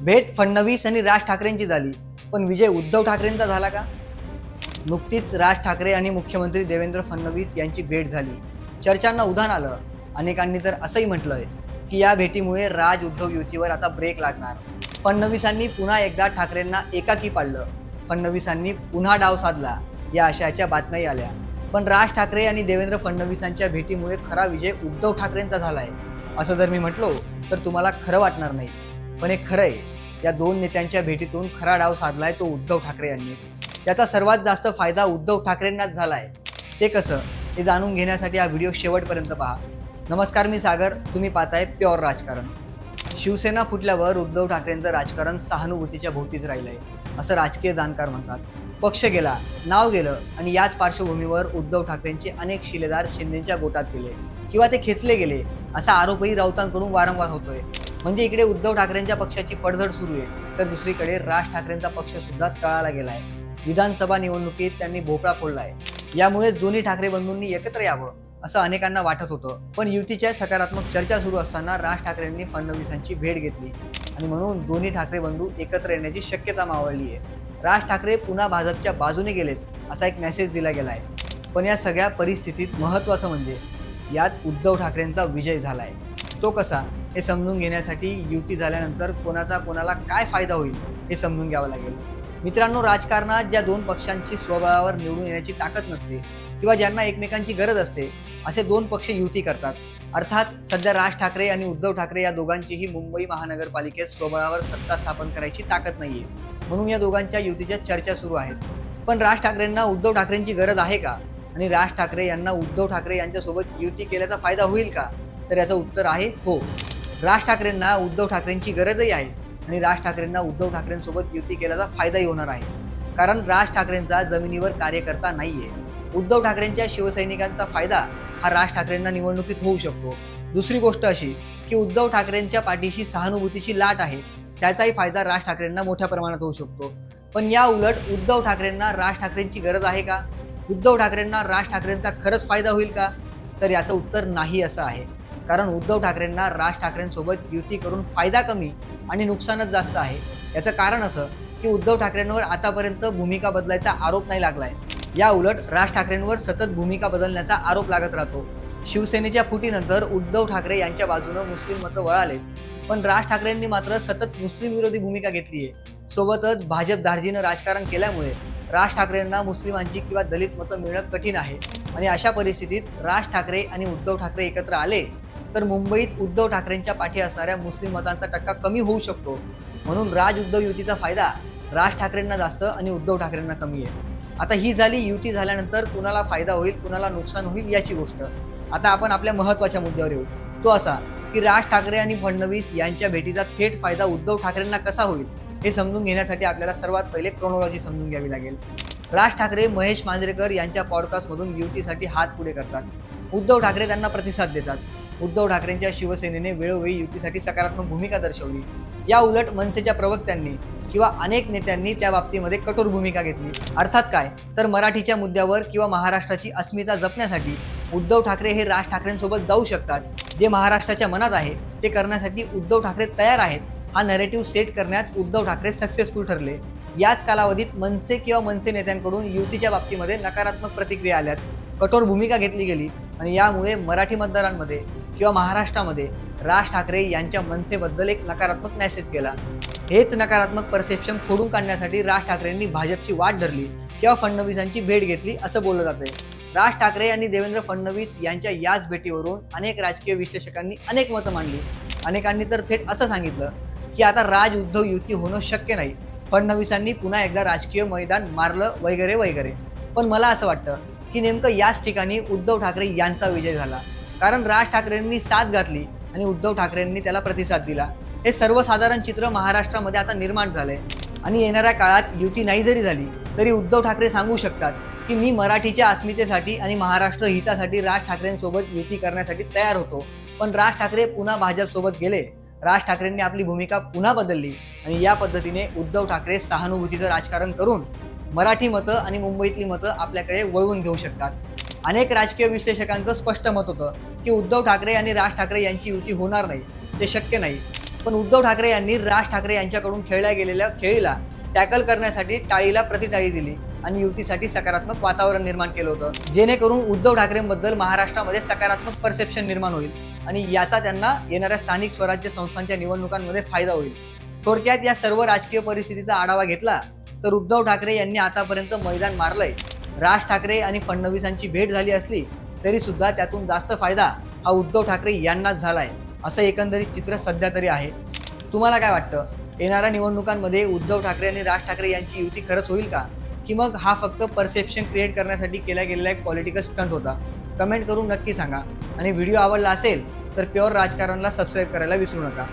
भेट फडणवीस आणि राज ठाकरेंची झाली. पण विजय उद्धव ठाकरेंचा झाला का? नुकतीच राज ठाकरे आणि मुख्यमंत्री देवेंद्र फडणवीस यांची भेट झाली. चर्चांना उधाण आलं. अनेकांनी तर असंही म्हटलंय की या भेटीमुळे राज उद्धव युतीवर आता ब्रेक लागणार. फडणवीसांनी पुन्हा एकदा ठाकरेंना एकाकी पाडलं. फडणवीसांनी पुन्हा डाव साधला. या आशयाच्या बातम्याही आल्या. पण राज ठाकरे आणि देवेंद्र फडणवीसांच्या भेटीमुळे खरा विजय उद्धव ठाकरेंचा झालाय. असं जर मी म्हटलो तर तुम्हाला खरं वाटणार नाही. पण हे खरं आहे या दोन नेत्यांच्या भेटीतून खरा डाव साधलाय तो उद्धव ठाकरे यांनी. त्याचा सर्वात जास्त फायदा उद्धव ठाकरेंनाच झालाय. ते कसं हे जाणून घेण्यासाठी हा व्हिडिओ शेवटपर्यंत पहा. नमस्कार मी सागर. तुम्ही पाहताय प्युअर राजकारण. शिवसेना फुटल्यावर उद्धव ठाकरेंचं राजकारण सहानुभूतीच्या भोवतीच राहिलंय असं राजकीय जाणकार म्हणतात. पक्ष गेला नाव गेलं आणि याच पार्श्वभूमीवर उद्धव ठाकरेंचे अनेक शिलेदार शिंदेच्या गोटात गेले किंवा ते खेचले गेले असा आरोपही राऊतांकडून वारंवार होतोय. म्हणजे इकडे उद्धव ठाकरेंच्या पक्षाची पडझड सुरू आहे. तर दुसरीकडे राज ठाकरेंचा पक्ष सुद्धा तळाला गेलाय. विधानसभा निवडणुकीत त्यांनी भोपळा फोडलाय. यामुळे दोन्ही ठाकरे बंधूंनी एकत्र यावं असं अनेकांना वाटत होतं. पण युतीच्या सकारात्मक चर्चा सुरू असताना राज ठाकरेंनी फडणवीसांची भेट घेतली. आणि म्हणून दोन्ही ठाकरे बंधू एकत्र येण्याची शक्यता मावळली आहे. राज ठाकरे पुन्हा भाजपच्या बाजूने गेलेत असा एक मेसेज दिला गेलाय. पण या सगळ्या परिस्थितीत महत्त्वाचं म्हणजे यात उद्धव ठाकरेंचा विजय झालाय. तो कसा? हे समजून घेण्यासाठी युती झाल्यानंतर कोणाचा कोणाला काय फायदा होईल हे समजून घ्यावं लागेल. मित्रांनो राजकारणात ज्या दोन पक्षांची स्वबळावर निवडून येण्याची ताकद नसते किंवा ज्यांना एकमेकांची गरज असते असे दोन पक्ष युती करतात. अर्थात सध्या राज ठाकरे आणि उद्धव ठाकरे या दोघांचीही मुंबई महानगरपालिकेत स्वबळावर सत्ता स्थापन करायची ताकद नाहीये. म्हणून या दोघांच्या युतीच्या चर्चा सुरू आहेत. पण राज ठाकरेंना उद्धव ठाकरेंची गरज आहे का? आणि राज ठाकरे यांना उद्धव ठाकरे यांच्यासोबत युती केल्याचा फायदा होईल का? तर याचं उत्तर आहे हो. राज ठाकरेंना उद्धव ठाकरेंची गरजही आहे आणि राज ठाकरेंना उद्धव ठाकरेंसोबत युती केल्याचा फायदाही होणार आहे. कारण राज ठाकरेंचा जमिनीवर कार्यकर्ता नाहीये. उद्धव ठाकरेंच्या शिवसैनिकांचा फायदा हा राज ठाकरेंना निवडणुकीत होऊ शकतो. दुसरी गोष्ट अशी की उद्धव ठाकरेंच्या पाठीशी सहानुभूतीची लाट आहे. त्याचाही फायदा राज ठाकरेंना मोठ्या प्रमाणात होऊ शकतो. पण या उलट उद्धव ठाकरेंना राज ठाकरेंची गरज आहे का? उद्धव ठाकरेंना राज ठाकरेंचा खरंच फायदा होईल का? तर याचं उत्तर नाही असं आहे. कारण उद्धव ठाकरेंना राज ठाकरेंसोबत युती करून फायदा कमी आणि नुकसानच जास्त आहे. याचं कारण असं की उद्धव ठाकरेंवर आतापर्यंत भूमिका बदलायचा आरोप नाही लागलाय. या उलट राज ठाकरेंवर सतत भूमिका बदलण्याचा आरोप लागत राहतो. शिवसेनेच्या फुटीनंतर उद्धव ठाकरे यांच्या बाजूनं मुस्लिम मतं वळालेत. पण राज ठाकरेंनी मात्र सतत मुस्लिम विरोधी भूमिका घेतली आहे सोबतच भाजप धार्जीनं राजकारण केल्यामुळे राज ठाकरेंना मुस्लिमांची किंवा दलित मतं मिळणं कठीण आहे. आणि अशा परिस्थितीत राज ठाकरे आणि उद्धव ठाकरे एकत्र आले तर मुंबईत उद्धव ठाकरेंच्या पाठी असणाऱ्या मुस्लिम मतांचा टक्का कमी होऊ शकतो. म्हणून राज उद्धव युतीचा फायदा राज ठाकरेंना जास्त आणि उद्धव ठाकरेंना कमी आहे. आता ही झाली युती झाल्यानंतर कुणाला फायदा होईल कुणाला नुकसान होईल याची गोष्ट. आता आपण आपल्या महत्त्वाच्या मुद्द्यावर येऊ. तो असा की राज ठाकरे आणि फडणवीस यांच्या भेटीचा थेट फायदा उद्धव ठाकरेंना कसा होईल हे समजून घेण्यासाठी आपल्याला सर्वात पहिले क्रोनॉलॉजी समजून घ्यावी लागेल. राज ठाकरे महेश मांजरेकर यांच्या पॉडकास्टमधून युतीसाठी हात पुढे करतात. उद्धव ठाकरे त्यांना प्रतिसाद देतात. उद्धव ठाकरेंच्या शिवसेनेने वेळोवेळी युतीसाठी सकारात्मक भूमिका दर्शवली. या उलट मनसेच्या प्रवक्त्यांनी किंवा अनेक नेत्यांनी त्या बाबतीमध्ये कठोर भूमिका घेतली. अर्थात काय? तर मराठीच्या मुद्द्यावर किंवा महाराष्ट्राची अस्मिता जपण्यासाठी उद्धव ठाकरे हे राज ठाकरेंसोबत जाऊ शकतात. जे महाराष्ट्राच्या मनात आहे ते करण्यासाठी उद्धव ठाकरे तयार आहेत. हा नरेटिव्ह सेट करण्यात उद्धव ठाकरे सक्सेसफुल ठरले. याच कालावधीत मनसे किंवा मनसे नेत्यांकडून युतीच्या बाबतीमध्ये नकारात्मक प्रतिक्रिया आल्यात. कठोर भूमिका घेतली गेली आणि यामुळे मराठी मतदारांमध्ये किंवा महाराष्ट्रामध्ये राज ठाकरे यांच्या मनसेबद्दल एक नकारात्मक मेसेज केला. हेच नकारात्मक परसेप्शन फोडून काढण्यासाठी राज ठाकरेंनी भाजपची वाट धरली किंवा फडणवीसांची भेट घेतली असं बोललं जातंय. राज ठाकरे आणि देवेंद्र फडणवीस यांच्या याच भेटीवरून अनेक राजकीय विश्लेषकांनी अनेक मतं मांडली. अनेकांनी तर थेट असं सांगितलं की आता राज उद्धव युती होणं शक्य नाही. फडणवीसांनी पुन्हा एकदा राजकीय मैदान मारलं वगैरे वगैरे. पण मला असं वाटतं की नेमकं याच ठिकाणी उद्धव ठाकरे यांचा विजय झाला. कारण राज ठाकरेंनी साथ घातली आणि उद्धव ठाकरेंनी त्याला प्रतिसाद दिला. हे सर्वसाधारण चित्र महाराष्ट्रामध्ये आता निर्माण झालंय. आणि येणाऱ्या काळात युती नाही जरी झाली तरी उद्धव ठाकरे सांगू शकतात की मी मराठीच्या अस्मितेसाठी आणि महाराष्ट्र हितासाठी राज ठाकरेंसोबत युती करण्यासाठी तयार होतो. पण राज ठाकरे पुन्हा भाजपसोबत गेले. राज ठाकरेंनी आपली भूमिका पुन्हा बदलली आणि या पद्धतीने उद्धव ठाकरे सहानुभूतीचं राजकारण करून मराठी मतं आणि मुंबईतली मतं आपल्याकडे वळवून घेऊ शकतात. अनेक राजकीय विश्लेषकांचं स्पष्ट मत होतं की उद्धव ठाकरे आणि राज ठाकरे यांची युती होणार नाही. ते शक्य नाही. पण उद्धव ठाकरे यांनी राज ठाकरे यांच्याकडून खेळल्या गेलेल्या खेळीला टॅकल करण्यासाठी टाळीला प्रतिटाळी दिली आणि युतीसाठी सकारात्मक वातावरण निर्माण केलं होतं. जेणेकरून उद्धव ठाकरेंबद्दल महाराष्ट्रामध्ये सकारात्मक परसेप्शन निर्माण होईल आणि याचा त्यांना येणाऱ्या स्थानिक स्वराज्य संस्थांच्या निवडणुकांमध्ये फायदा होईल. थोडक्यात या सर्व राजकीय परिस्थितीचा आढावा घेतला तर उद्धव ठाकरे यांनी आतापर्यंत मैदान मारलंय. राज ठाकरे आणि फडणवीसांची भेट झाली असली तरी सुद्धा त्यातून जास्त फायदा हा उद्धव ठाकरे यांनाच झाला आहे असं एकंदरीत चित्र सध्या तरी आहे. तुम्हाला काय वाटतं? येणाऱ्या निवडणुकांमध्ये उद्धव ठाकरे आणि राज ठाकरे यांची युती खरंच होईल का? की मग हा फक्त परसेप्शन क्रिएट करण्यासाठी केला गेलेला एक पॉलिटिकल स्टंट होता? कमेंट करून नक्की सांगा. आणि व्हिडिओ आवडला असेल तर प्युअर राजकारणला सबस्क्राईब करायला विसरू नका.